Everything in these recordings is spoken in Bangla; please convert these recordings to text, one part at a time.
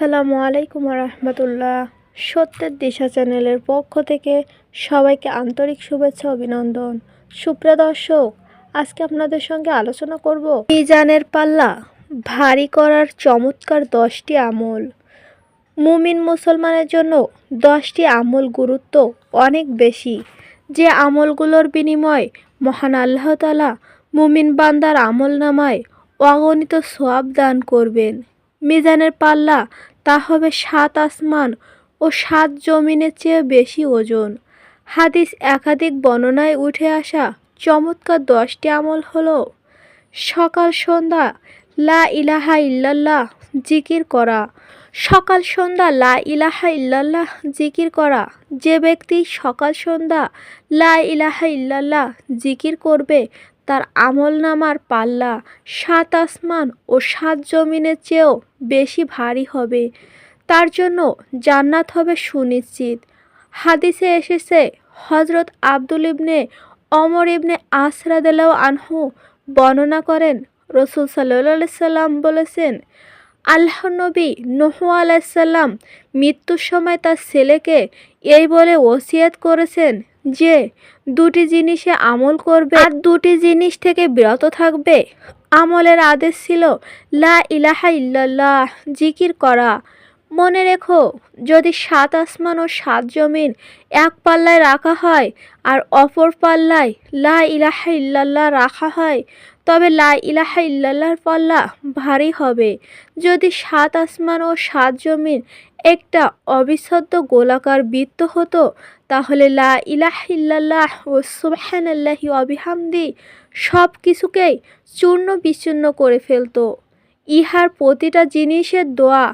আসসালামু আলাইকুম রহমতুল্লাহ সত্যের দিশা চ্যানেলের পক্ষ থেকে সবাইকে আন্তরিক শুভেচ্ছা, অভিনন্দন। সুপ্রিয় দর্শক, আজকে আপনাদের সঙ্গে আলোচনা করব মিজানের পাল্লা, ভারী করার চমৎকার দশটি আমল। মুমিন মুসলমানের জন্য দশটি আমল গুরুত্ব অনেক বেশি। যে আমলগুলোর বিনিময় মহান আল্লাহ তালা মুমিন বান্দার আমল নামায় অগণিত সোয়াব দান করবেন। মিজানের পাল্লা তা হবে সাত আসমান ও সাত জমিনের চেয়ে বেশি ওজন। হাদিস একাধিক বর্ণনায় উঠে আসা চমৎকার দশটি আমল হলো, সকাল সন্ধ্যা লা ইলাহা ইল্লাল্লাহ জিকির করা, সকাল সন্ধ্যা লা ইলাহা ইল্লাল্লাহ জিকির করা, যে ব্যক্তি সকাল সন্ধ্যা লা ইলাহা ইল্লাল্লাহ জিকির করবে তার আমল নামার পাল্লা সাত আসমান ও সাত জমিনের চেয়েও বেশি ভারী হবে। তার জন্য জান্নাত হবে সুনিশ্চিত। হাদিসে এসেছে হজরত আব্দুল ইবনে অমর ইবনে আসরাদাল্লাহ আনহু বর্ণনা করেন, রসুল সাল্লাহ সাল্লাম বলেছেন, আল্লাহ নবী নহু আলাইসাল্লাম মৃত্যুর সময় তার ছেলেকে এই বলে ওসিয়াত করেছেন যে দুটি জিনিসে আমল করবে আর দুটি জিনিস থেকে বিরত থাকবে। আমলের আদেশ ছিল, লা ইলাহা ইল্লাল্লাহ জিকির করা। মনে রেখো, যদি সাত আসমান ও সাত জমিন এক পাল্লায় রাখা হয় আর অপর পাল্লায় লা ইলাহা ইল্লাল্লাহ রাখা হয়, তবে লা ইলাহা ইল্লাল্লাহর পাল্লা ভারী হবে। যদি সাত আসমান ও সাত জমিন একটা অবিচ্ছেদ্য গোলাকার বৃত্ত হতো, তাহলে লা ইলাহা ইল্লাল্লাহ ও সুবহানাল্লাহি অবিহামদি সব কিছুকেই চূর্ণ বিচূর্ণ করে ফেলতো। ইহার প্রতিটা জিনিসের দোয়া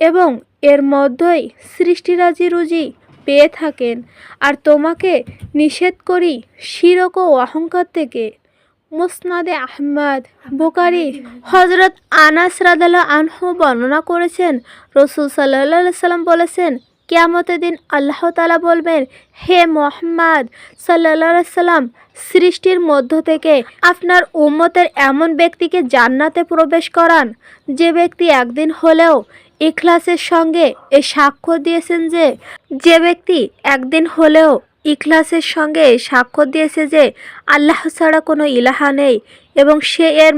এবং এর মধ্যেই সৃষ্টিরাজি রুজি পেয়ে থাকেন। আর তোমাকে নিষেধ করি শিরক ও অহংকার থেকে। মুসনাদে আহমদ বোকারি হজরত আনাস রাদাল্লাহ আনহু বর্ণনা করেছেন, রসুল সাল্লাহ সাল্লাম বলেছেন, কেয়ামতের দিন আল্লাহ তালা বলবেন, হে মোহাম্মদ সাল্লা সাল্লাম সৃষ্টির মধ্য থেকে আপনার উম্মতের এমন ব্যক্তিকে জান্নাতে প্রবেশ করান, যে ব্যক্তি একদিন হলেও ইখলাসের সঙ্গে এ সাক্ষ্য দিয়েছেন যে যে ব্যক্তি একদিন হলেও ইখলাসের সঙ্গে সাক্ষ্য দিয়েছে যে আল্লাহ ছাড়া কোনো ইলাহা নেই এবং সে এর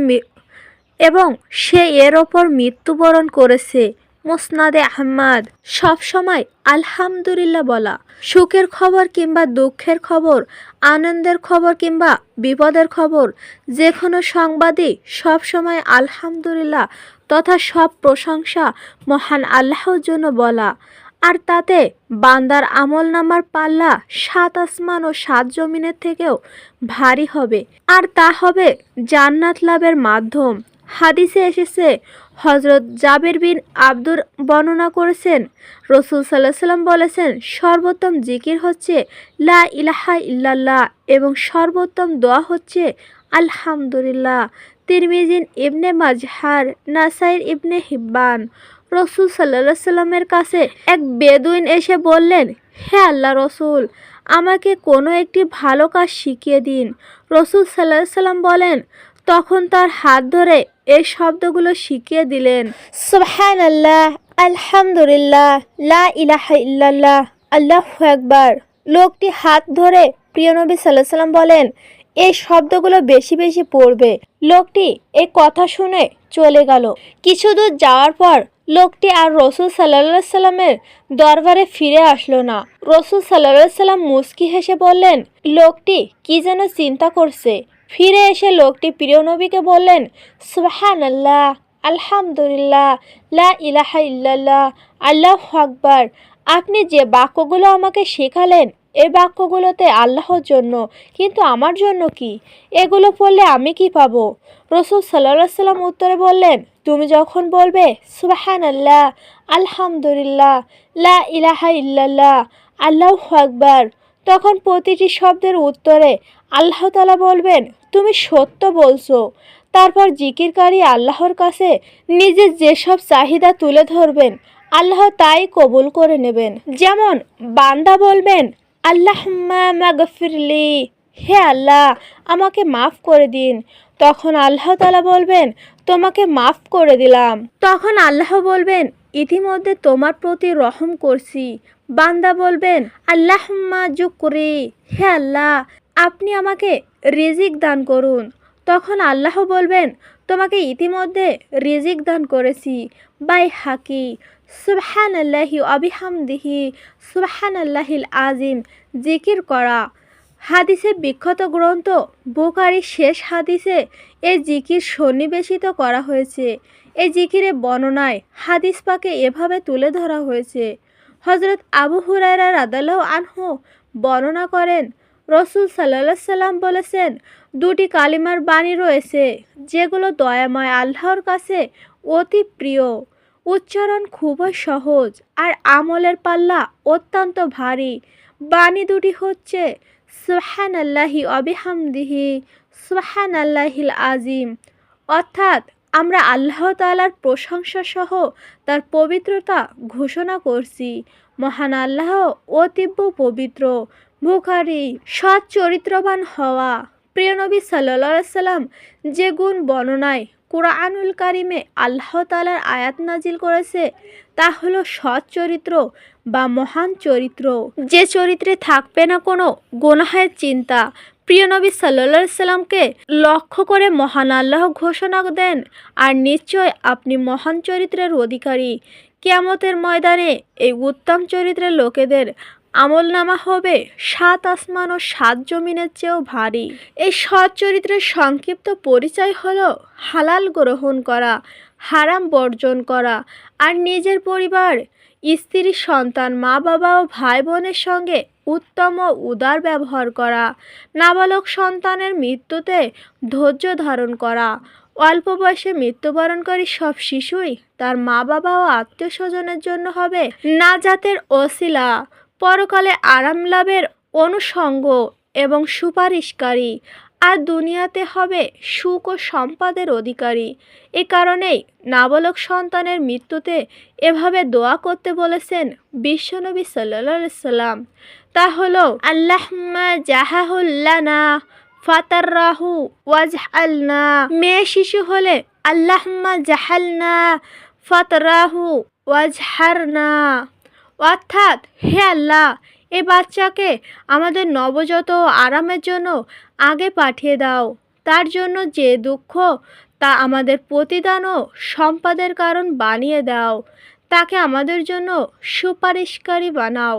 এবং সে এর ওপর মৃত্যুবরণ করেছে। মুসনাদে আহমাদ। সবসময় আলহামদুলিল্লাহ বলা। সুখের খবর কিংবা দুঃখের খবর, আনন্দের খবর কিংবা বিপদের খবর যে কোনো সংবাদই সবসময় আলহামদুলিল্লাহ তথা সব প্রশংসা মহান আল্লাহর জন্য বলা। আর তাতে বান্দার আমল নামার পাল্লা সাত আসমান ও সাত জমিনের থেকেও ভারী হবে। আর তা হবে জান্নাত লাভের মাধ্যম। হাদিসে এসেছে হজরত জাবির বিন আব্দুর বর্ণনা করেছেন, রসুল সাল্লাহ সাল্লাম বলেছেন, সর্বোত্তম জিকির হচ্ছে লা ইলাহা ইল্লাল্লাহ এবং সর্বোত্তম দোয়া হচ্ছে আলহামদুলিল্লাহ। তিরমিজিন ইবনে মাজহার, নাসাইর ইবনে হিব্বান রসুল সাল্লা সাল্লামের কাছে এক বেদুইন এসে বললেন, হে আল্লাহ রসুল, আমাকে কোনো একটি ভালো কাজ শিখিয়ে দিন। রসুল সাল্লাহ সাল্লাম বলেন, তখন তার হাত ধরে এই শব্দগুলো শিখিয়ে দিলেন। সুবহান আল্লাহ আলহামদুলিল্লাহ, লা ইলাহা ইল্লাল্লাহ, আল্লাহ একবার লোকটি হাত ধরে প্রিয় নবী সাল্লাহ সাল্লাম বলেন এই শব্দগুলো বেশি বেশি পড়বে। লোকটি এই কথা শুনে চলে গেল। কিছু দূর যাওয়ার পর লোকটি আর রসুল সাল্লা সাল্লামের দরবারে ফিরে আসলো না। রসুল সাল্লা সাল্লাম মুস্কি হেসে বললেন, লোকটি কি যেন চিন্তা করছে? ফিরে এসে লোকটি প্রিয় নবীকে বললেন সুবাহান আল্লাহ আলহামদুলিল্লাহ, লা ইলাহা ইল্লাল্লাহ, আল্লাহ আকবার, আপনি যে বাক্যগুলো আমাকে শেখালেন এই বাক্যগুলোতে আল্লাহর জন্য, কিন্তু আমার জন্য কি? এগুলো পড়লে আমি কি পাবো? রসুল সাল্লাহ সাল্লাম উত্তরে বললেন, তুমি যখন বলবে সুবাহান আল্লাহ আলহামদুলিল্লাহ, লা ইলাহা ইল্লাল্লাহ, আল্লাহ আকবার, তখন প্রতিটি শব্দের উত্তরে আল্লাহ তালা বলবেন, তুমি সত্য বলছো। তারপর জিকিরকারী আল্লাহর কাছে নিজের যেসব চাহিদা তুলে ধরবেন, আল্লাহ তাই কবুল করে নেবেন। যেমন, বান্দা বলবেন আল্লাহ মাগফিরলি হে আল্লাহ, আমাকে মাফ করে দিন। তখন আল্লাহ তালা বলবেন, তোমাকে মাফ করে দিলাম। তখন আল্লাহ বলবেন, ইতিমধ্যে তোমার প্রতি রহম করছি। বান্দা বলবেন, আল্লাহম্মা জুকরি হে আল্লাহ, আপনি আমাকে রিজিক দান করুন। তখন আল্লাহ বলবেন, তোমাকে ইতিমধ্যে রিজিক দান করেছি। বাই হাকি সুবহান আল্লাহি অবিহামদিহি সুবহান আল্লাহিল আজিম জিকির করা। হাদিসে বিখ্যাত গ্রন্থ বুখারি শেষ হাদিসে এই জিকির সন্নিবেশিত করা হয়েছে। এই জিকিরে বর্ণনায় হাদিস পাকে এভাবে তুলে ধরা হয়েছে। হজরত আবু হুরায়রা রাদাল্লাহ আনহু বর্ণনা করেন, রসুল সাল্লাহ সাল্লাম বলেছেন, দুটি কালিমার বাণী রয়েছে, যেগুলো দয়াময় আল্লাহর কাছে অতি প্রিয়। উচ্চারণ খুবই সহজ আর আমলের পাল্লা অত্যন্ত ভারী। বাণী দুটি হচ্ছে সুহান আল্লাহি অবিহামদিহি সুহান আল্লাহিল আজিম অর্থাৎ আমরা আল্লাহ তালার প্রশংসা সহ তার পবিত্রতা ঘোষণা করছি। মহান আল্লাহ অতীব্য পবিত্র, বুখারি সৎ চরিত্রবান হওয়া। প্রিয়নবী সাল্লা সাল্লাম যে গুণ বর্ণনায় কোরআনুল কারিমে আল্লাহ তালার আয়াত নাজিল করেছে, তা হলো সৎ চরিত্র বা মহান চরিত্র। যে চরিত্রে থাকবে না কোনো গোনাহের চিন্তা। প্রিয় নবী সাল্লা সাল্লামকে লক্ষ্য করে মহান আল্লাহ ঘোষণা দেন, আর নিশ্চয় আপনি মহান চরিত্রের অধিকারী। কেয়ামতের ময়দানে এই উত্তম চরিত্রের লোকেদের আমল নামা হবে সাত আসমান ও সাত জমিনের চেয়েও ভারী। এই সৎ চরিত্রের সংক্ষিপ্ত পরিচয় হলো হালাল গ্রহণ করা, হারাম বর্জন করা আর নিজের পরিবার, স্ত্রী, সন্তান মা বাবা ও ভাই বোনের সঙ্গে উত্তম ও উদার ব্যবহার করা, নাবালক সন্তানের মৃত্যুতে ধৈর্য ধারণ করা, অল্প বয়সে মৃত্যুবরণকারী সব শিশুই তার মা বাবা ও আত্মীয় স্বজনের জন্য হবে নাজাতের ওসিলা পরকালে আরাম লাভের অনুষঙ্গ এবং সুপারিশকারী। আর দুনিয়াতে হবে সুখ ও সম্পদের অধিকারী। এ কারণেই নাবালক সন্তানের মৃত্যুতে এভাবে দোয়া করতে বলেছেন বিশ্বনবী সাল্লা সাল্লাম। তা হলো, আল্লাহম্মা জাহাহুল্লানা ফাতাররাহু ওয়াজহালনা। মেয়ে শিশু হলে, আল্লাহম্মা জাহালনা ফাতরাহু ওয়াজহারনা। অর্থাৎ হে আল্লাহ, এ বাচ্চাকে আমাদের নবজাত আরামের জন্য আগে পাঠিয়ে দাও। তার জন্য যে দুঃখ তা আমাদের প্রতিদান ও সম্পাদের কারণ বানিয়ে দাও। তাকে আমাদের জন্য সুপারিশকারী বানাও,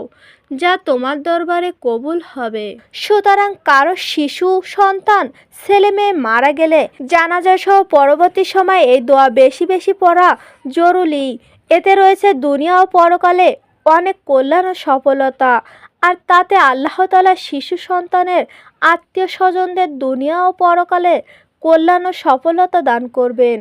যা তোমার দরবারে কবুল হবে। সুতরাং কারও শিশু, সন্তান, ছেলে মেয়ে মারা গেলে জানাজা সহ পরবর্তী সময় এই দোয়া বেশি বেশি পড়া জরুরি। এতে রয়েছে দুনিয়া ও পরকালে অনেক কল্যাণ ও সফলতা। আর তাতে আল্লাহ তালা শিশু সন্তানের আত্মীয় স্বজনদের দুনিয়া ও পরকালে কল্যাণ ও সফলতা দান করবেন।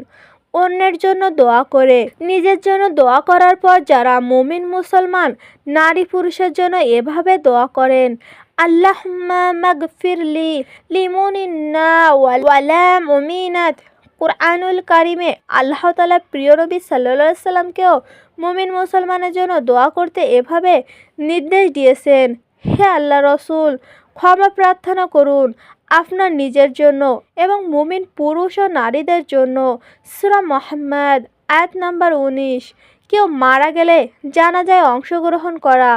অন্যের জন্য দোয়া করে। নিজের জন্য দোয়া করার পর যারা মুমিন, মুসলমান, নারী, পুরুষের জন্য এভাবে দোয়া করেন, আল্লাহুম্মা মাগফিরলি লিমুনিন্না ওয়ালা মুমিনাত। কোরআনুল কারিমে আল্লাহ তালা প্রিয় নবী সাল্লা সাল্লামকেও মুমিন মুসলমানের জন্য দোয়া করতে এভাবে নির্দেশ দিয়েছেন। হে আল্লাহ রসুল, ক্ষমা প্রার্থনা করুন আপনার নিজের জন্য এবং মুমিন পুরুষ ও নারীদের জন্য। সুরা মোহাম্মদ, আয়াত নাম্বার উনিশ। কেউ মারা গেলে জানাজায় অংশগ্রহণ করা।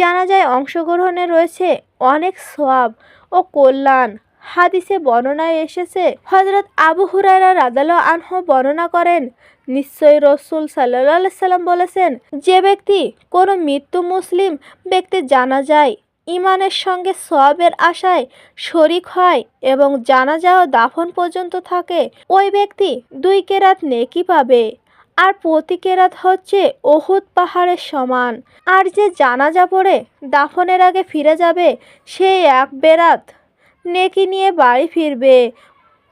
জানাজায় অংশগ্রহণে রয়েছে অনেক সওয়াব ও কল্যাণ। হাদিসে বর্ণনায় এসেছে হজরত আবু হুরায়রা রাদাল আনহ বর্ণনা করেন, নিশ্চয়ই রসুল সাল্লা সাল্লাম বলেছেন, যে ব্যক্তি কোনো মৃত্যু মুসলিম ব্যক্তি জানা যায় ইমানের সঙ্গে সবের আশায় শরিক হয় এবং জানাজা ও দাফন পর্যন্ত থাকে, ওই ব্যক্তি দুই কেরাত নেকি পাবে, আর প্রতি কেরাত হচ্ছে ওহুদ পাহাড়ের সমান, আর যে জানাজা পড়ে দাফনের আগে ফিরে যাবে সেই এক বেরাত নেকি নিয়ে বাড়ি ফিরবে।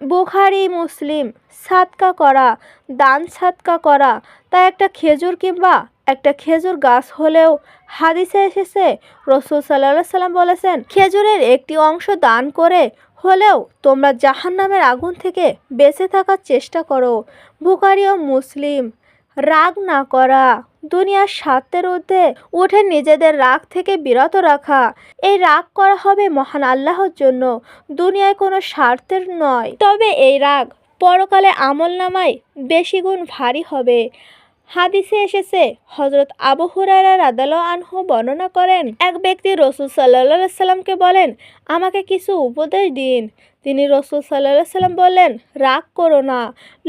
বুখারি, মুসলিম সাতকা করা, দান সাতকা করা তা একটা খেজুর কিংবা একটা খেজুর গাছ হলেও হাদিসে এসেছে, রসুল সাল্লাহ সাল্লাম বলেছেন, খেজুরের একটি অংশ দান করে হলেও তোমরা জাহান্নামের আগুন থেকে বেঁচে থাকার চেষ্টা করো। বুখারি ও মুসলিম, রাগ না করা। দুনিয়ার স্বার্থের ঊর্ধ্বে উঠে নিজেদের রাগ থেকে বিরত রাখা। এই রাগ করা হবে মহান আল্লাহর জন্য। দুনিয়ায় কোনো স্বার্থের নয়। তবে এই রাগ পরকালে আমল নামায় বেশি গুণ ভারী হবে। হাদিসে এসেছে হজরত আবু হুরায়রা রাদাল আনহু বর্ণনা করেন, এক ব্যক্তি রসুল সাল্লাহ সাল্লামকে বলেন, আমাকে কিছু উপদেশ দিন। তিনি রসুল সাল্লাহ সাল্লাম বললেন, রাগ করো না।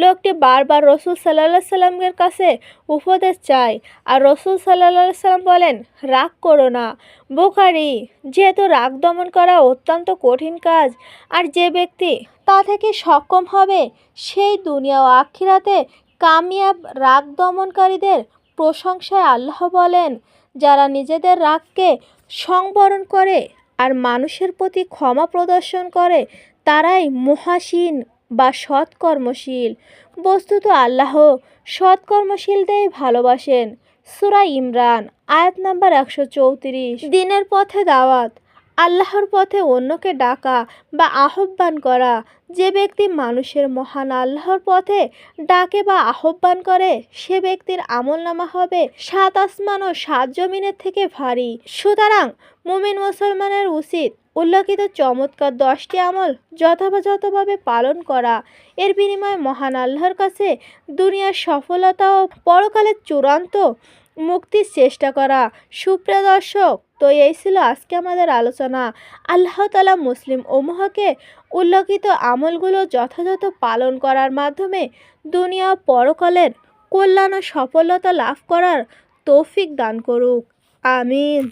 লোকটি বারবার রসুল সাল্লাহ সাল্লামের কাছে উপদেশ চায় আর রসুল সাল্লাহ সাল্লাম বলেন, রাগ করো না। বোখারি, যেহেতু রাগ দমন করা অত্যন্ত কঠিন কাজ, আর যে ব্যক্তি তা থেকে সক্ষম হবে, সেই দুনিয়া ও আখিরাতে কামিয়াব রাগ দমনকারীদের প্রশংসায় আল্লাহ বলেন, যারা নিজেদের রাগকে সংবরণ করে আর মানুষের প্রতি ক্ষমা প্রদর্শন করে, তারাই মহাসীন বা সৎকর্মশীল। বস্তুত আল্লাহ সৎকর্মশীলদের ভালোবাসেন। সুরা ইমরান, আয়াত নাম্বার একশো চৌত্রিশ। দিনের পথে দাওয়াত। আল্লাহর পথে অন্যকে ডাকা বা আহ্বান করা, যে ব্যক্তি মানুষের মহান আল্লাহর পথে ডাকে বা আহ্বান করে, সে ব্যক্তির আমলনামা হবে সাত আসমান ও সাত জমিনের থেকে ভারী। সুতরাং মুমিন মুসলমানের উচিত উল্লেখিত চমৎকার দশটি আমল যথাযথভাবে পালন করা। এর বিনিময়ে মহান আল্লাহর কাছে দুনিয়ার সফলতা ও পরকালের চূড়ান্ত মুক্তির চেষ্টা করা। সুপ্রিয় দর্শক, তো এই ছিল আজকে আমাদের আলোচনা। আল্লাহ তালা মুসলিম ওমহকে উল্লেখিত আমলগুলো যথাযথ পালন করার মাধ্যমে দুনিয়া পরকলের কল্যাণ ও সফলতা লাভ করার তৌফিক দান করুক। আমিন।